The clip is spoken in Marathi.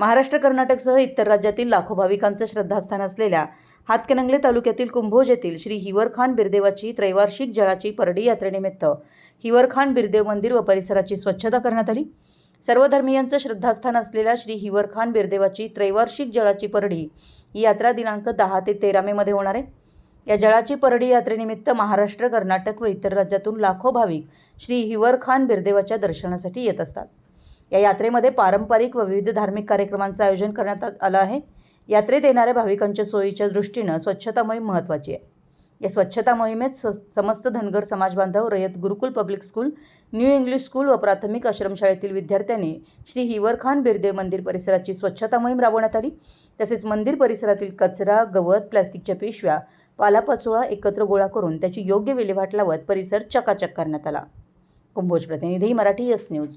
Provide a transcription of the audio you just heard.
महाराष्ट्र कर्नाटकसह इतर राज्यातील लाखो भाविकांचं श्रद्धास्थान असलेल्या हातकणंगले तालुक्यातील कुंभोज येथील श्री हिवरखान बिरदेवाची त्रैवार्षिक जळाची परडी यात्रेनिमित्त हिवरखान बिरदेव मंदिर व परिसराची स्वच्छता करण्यात आली. सर्व धर्मियांचं श्रद्धास्थान असलेल्या श्री हिवरखान बिरदेवाची त्रैवार्षिक जळाची परडी ही यात्रा दिनांक दहा ते तेरा मेमध्ये होणार आहे. या जळाची परडी यात्रेनिमित्त महाराष्ट्र कर्नाटक व इतर राज्यातून लाखो भाविक श्री हिवरखान बिरदेवाच्या दर्शनासाठी येत असतात. या यात्रेमध्ये पारंपरिक व विविध धार्मिक कार्यक्रमांचं आयोजन करण्यात आलं आहे. यात्रेत येणाऱ्या भाविकांच्या सोयीच्या दृष्टीनं स्वच्छता मोहीम महत्त्वाची आहे. या स्वच्छता मोहिमेत स्व समस्त धनगर समाज बांधव Rayat Gurukul public school new English school व प्राथमिक आश्रमशाळेतील विद्यार्थ्यांनी श्री हिवरखान बिरदेव मंदिर परिसराची स्वच्छता मोहीम राबवण्यात आली. तसेच मंदिर परिसरातील कचरा गवत प्लॅस्टिकच्या पिशव्या पालापाचोळा एकत्र गोळा करून त्याची योग्य विल्हेवाट लावत परिसर चकाचक करण्यात आला. कुंभोज प्रतिनिधी मराठी यस न्यूज.